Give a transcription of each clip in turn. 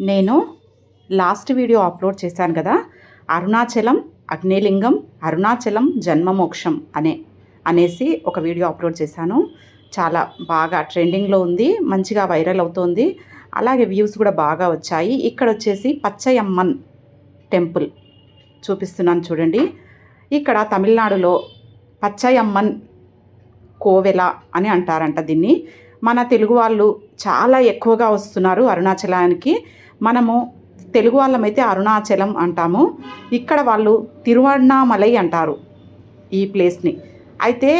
నేను last video upload చేశాను కదా. అరుణాచలం అగ్నిలింగం అరుణాచలం జన్మమోక్షం అనే అనేసి ఒక వీడియో అప్లోడ్ చేశాను. చాలా బాగా ట్రెండింగ్లో ఉంది మంచిగా వైరల్ అవుతోంది. అలాగే వ్యూస్ కూడా బాగా వచ్చాయి. ఇక్కడ వచ్చేసి పచ్చయమ్మన్ టెంపుల్ చూపిస్తున్నాను చూడండి. ఇక్కడ తమిళనాడులో పచ్చయమ్మన్ కోవెల అని అంటారంట దీన్ని. మన తెలుగు వాళ్ళు చాలా ఎక్కువగా వస్తున్నారు అరుణాచలానికి. మనము తెలుగు వాళ్ళమైతే అరుణాచలం అంటాము. ఇక్కడ వాళ్ళు తిరువణామలై అంటారు ఈ ప్లేస్ని. అయితే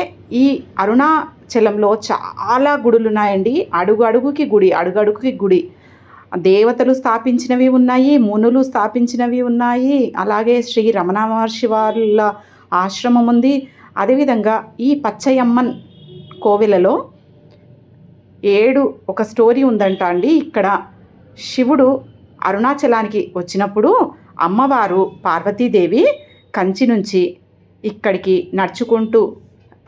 ఈ అరుణాచలంలో చాలా గుడులు ఉన్నాయండి అడుగు అడుగుకి గుడి అడుగడుగుకి గుడి. దేవతలు స్థాపించినవి ఉన్నాయి మునులు స్థాపించినవి ఉన్నాయి. అలాగే శ్రీ రమణ మహర్షి వాళ్ళ ఆశ్రమం ఉంది. అదేవిధంగా ఈ పచ్చయమ్మన్ కోవెలలో ఏడు ఒక స్టోరీ ఉందంట అండి. ఇక్కడ శివుడు అరుణాచలానికి వచ్చినప్పుడు అమ్మవారు పార్వతీదేవి కంచి నుంచి ఇక్కడికి నడుచుకుంటూ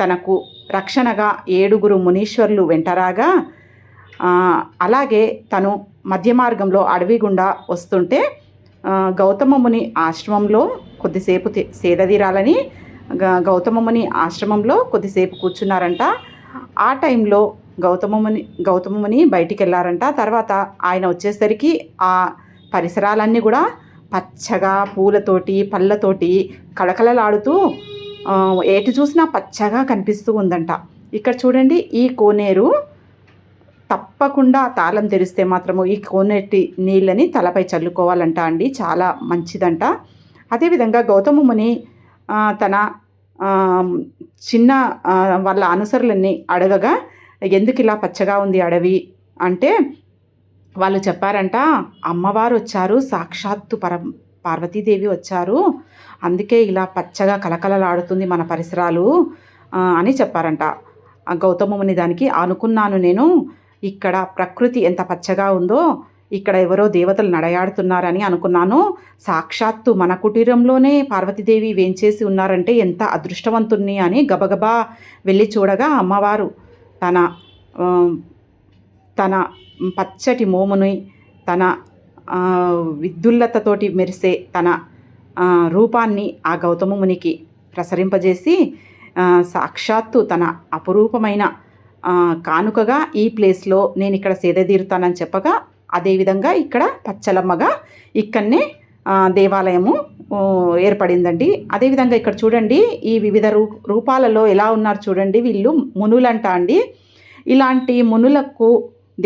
తనకు రక్షణగా ఏడుగురు మునీశ్వరులు వెంటరాగా అలాగే తను మధ్య మార్గంలో అడవి గుండా వస్తుంటే ఆ, గౌతమ ముని ఆశ్రమంలో కొద్దిసేపు సేదదీరాలని సేదతీరాలని గ- గౌతమ ముని ఆశ్రమంలో కొద్దిసేపు కూర్చున్నారంట. ఆ టైంలో గౌతమముని గౌతమముని ముని బయటికి వెళ్ళారంట తర్వాత ఆయన వచ్చేసరికి ఆ పరిసరాలన్నీ కూడా పచ్చగా పూలతోటి పళ్ళతోటి కళకళలాడుతూ ఏటి చూసినా పచ్చగా కనిపిస్తూ ఉందంట. ఇక్కడ చూడండి ఈ కోనేరు తప్పకుండా తాళం తెరిస్తే మాత్రము ఈ కోనేటి నీళ్ళని తలపై చల్లుకోవాలంట అండి. చాలా మంచిదంట. అదేవిధంగా గౌతమ ముని తన చిన్న వాళ్ళ అనుసరులన్నీ అడగగా ఎందుకు ఇలా పచ్చగా ఉంది అడవి? అంటే వాళ్ళు చెప్పారంట అమ్మవారు వచ్చారు సాక్షాత్తు పర పార్వతీదేవి వచ్చారు. అందుకే ఇలా పచ్చగా కలకలలాడుతుంది మన పరిసరాలు అని చెప్పారంట. గౌతమముని గౌతమ ముని దానికి అనుకున్నాను నేను. ఇక్కడ ప్రకృతి ఎంత పచ్చగా ఉందో ఇక్కడ ఎవరో దేవతలు నడయాడుతున్నారని అనుకున్నాను. సాక్షాత్తు మన కుటీరంలోనే పార్వతీదేవి వేంచేసి ఉన్నారంటే ఎంత అదృష్టవంతుణ్ణి అని గబగబా వెళ్ళి చూడగా అమ్మవారు తన తన పచ్చటి మోముని తన విద్యుల్లతతోటి మెరిసే తన రూపాన్ని ఆ గౌతమ మునికి ప్రసరింపజేసి సాక్షాత్తు తన అపురూపమైన కానుకగా ఈ ప్లేస్లో నేను ఇక్కడ సేదతీరుతానని చెప్పగా అదేవిధంగా ఇక్కడ పచ్చలమ్మగా ఇక్కడనే దేవాలయము ఏర్పడిందండి. అదేవిధంగా ఇక్కడ చూడండి ఈ వివిధ రూ రూపాలలో ఎలా ఉన్నారు చూడండి వీళ్ళు మునులంట అండి. ఇలాంటి మునులకు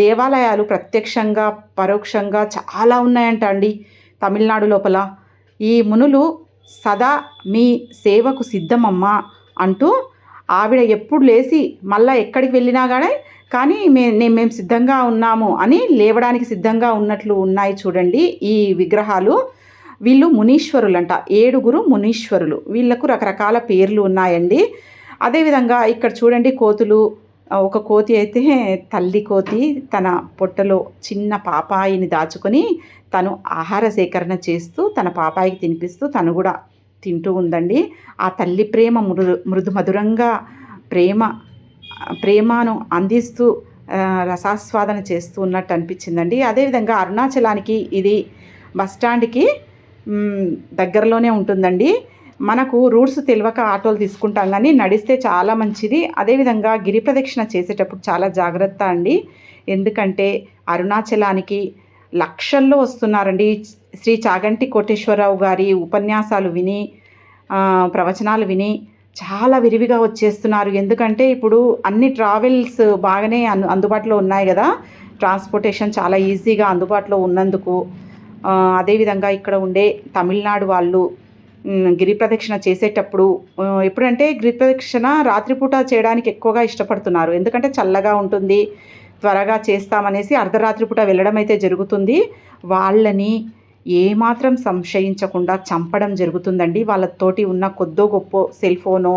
దేవాలయాలు ప్రత్యక్షంగా పరోక్షంగా చాలా ఉన్నాయంట అండి తమిళనాడు లోపల. ఈ మునులు సదా మీ సేవకు సిద్ధమమ్మా అంటూ ఆవిడ ఎప్పుడు లేచి మళ్ళా ఎక్కడికి వెళ్ళినా కానీ కానీ మే నేను మేము సిద్ధంగా ఉన్నాము అని లేవడానికి సిద్ధంగా ఉన్నట్లు ఉన్నాయి చూడండి ఈ విగ్రహాలు. వీళ్ళు మునీశ్వరులంట. ఏడుగురు మునీశ్వరులు. వీళ్ళకు రకరకాల పేర్లు ఉన్నాయండి. అదేవిధంగా ఇక్కడ చూడండి కోతులు. ఒక కోతి అయితే తల్లి కోతి. తన పొట్టలో చిన్న పాపాయిని దాచుకొని తను ఆహార సేకరణ చేస్తూ తన పాపాయికి తినిపిస్తూ తను కూడా తింటూ ఉందండి. ఆ తల్లి ప్రేమ మృదు మృదు మధురంగా ప్రేమ ప్రేమను అందిస్తూ రసాస్వాదన చేస్తూ ఉన్నట్టు అనిపించిందండి. అదేవిధంగా అరుణాచలానికి ఇది బస్ స్టాండ్కి దగ్గరలోనే ఉంటుందండి. మనకు రూట్స్ తెలియక ఆటోలు తీసుకుంటాం కానీ నడిస్తే చాలా మంచిది. అదేవిధంగా గిరి ప్రదక్షిణ చేసేటప్పుడు చాలా జాగ్రత్త అండి. ఎందుకంటే అరుణాచలానికి లక్షల్లో వస్తున్నారండి. శ్రీ చాగంటి కోటేశ్వరరావు గారి ఉపన్యాసాలు విని ప్రవచనాలు విని చాలా విరివిగా వచ్చేస్తున్నారు. ఎందుకంటే ఇప్పుడు అన్ని ట్రావెల్స్ బాగానే అందుబాటులో ఉన్నాయి కదా. ట్రాన్స్పోర్టేషన్ చాలా ఈజీగా అందుబాటులో ఉన్నందుకు అదేవిధంగా ఇక్కడ ఉండే తమిళనాడు వాళ్ళు గిరి ప్రదక్షిణ చేసేటప్పుడు ఎప్పుడంటే గిరి ప్రదక్షిణ రాత్రిపూట చేయడానికి ఎక్కువగా ఇష్టపడుతున్నారు. ఎందుకంటే చల్లగా ఉంటుంది త్వరగా చేస్తామనేసి అర్ధరాత్రిపూట వెళ్ళడం అయితే జరుగుతుంది. వాళ్ళని ఏమాత్రం సంశయించకుండా చంపడం జరుగుతుందండి. వాళ్ళతోటి ఉన్న కొద్దో గొప్ప సెల్ ఫోనో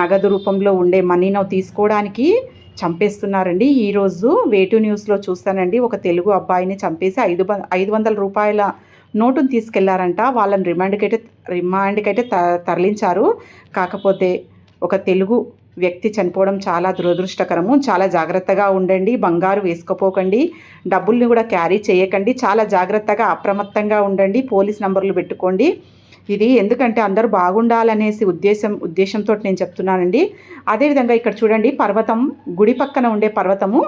నగదు రూపంలో ఉండే మనీనో తీసుకోవడానికి చంపేస్తున్నారండి. ఈరోజు వేటు న్యూస్లో చూస్తానండి ఒక తెలుగు అబ్బాయిని చంపేసి ఐదు ఐదు వందల రూపాయల నోటును తీసుకెళ్ళారంట. వాళ్ళని రిమాండ్కి అయితే రిమాండ్కి అయితే త తరలించారు. కాకపోతే ఒక తెలుగు వ్యక్తి చనిపోవడం చాలా దురదృష్టకరము. చాలా జాగ్రత్తగా ఉండండి. బంగారు వేసుకోపోకండి. డబ్బుల్ని కూడా క్యారీ చేయకండి. చాలా జాగ్రత్తగా అప్రమత్తంగా ఉండండి. పోలీస్ నంబర్లు పెట్టుకోండి. ఇది ఎందుకంటే అందరూ బాగుండాలనేసి ఉద్దేశం ఉద్దేశంతో నేను చెప్తున్నానండి. అదేవిధంగా ఇక్కడ చూడండి పర్వతం గుడి పక్కన ఉండే పర్వతము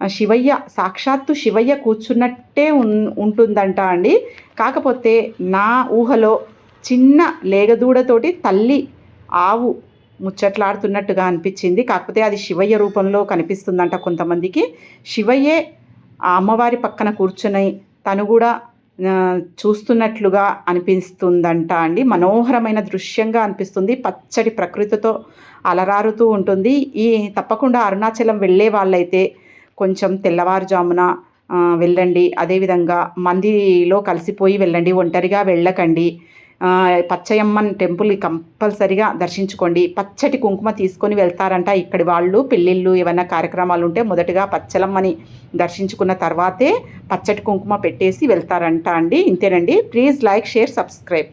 శివయ్య సాక్షాత్తు శివయ్య కూర్చున్నట్టే ఉన్ ఉంటుందంట అండి. కాకపోతే నా ఊహలో చిన్న లేగదూడతోటి తల్లి ఆవు ముచ్చట్లాడుతున్నట్టుగా అనిపించింది. కాకపోతే అది శివయ్య రూపంలో కనిపిస్తుందంట కొంతమందికి. శివయ్యే ఆ అమ్మవారి పక్కన కూర్చుని తను కూడా చూస్తున్నట్లుగా అనిపిస్తుందంట అండి. మనోహరమైన దృశ్యంగా అనిపిస్తుంది. పచ్చడి ప్రకృతితో అలరారుతూ ఉంటుంది. ఈ తప్పకుండా అరుణాచలం వెళ్ళే వాళ్ళైతే కొంచెం తెల్లవారుజామున వెళ్ళండి. అదేవిధంగా మందిలో కలిసిపోయి వెళ్ళండి. ఒంటరిగా వెళ్ళకండి. పచ్చయమ్మన్ టెంపుల్ కంపల్సరిగా దర్శించుకోండి. పచ్చటి కుంకుమ తీసుకొని వెళ్తారంట ఇక్కడి వాళ్ళు. పెళ్ళిళ్ళు ఏమైనా కార్యక్రమాలు ఉంటే మొదటగా పచ్చలమ్మని దర్శించుకున్న తర్వాతే పచ్చటి కుంకుమ పెట్టేసి వెళ్తారంట అండి. ఇంతేనండి. Please like share subscribe.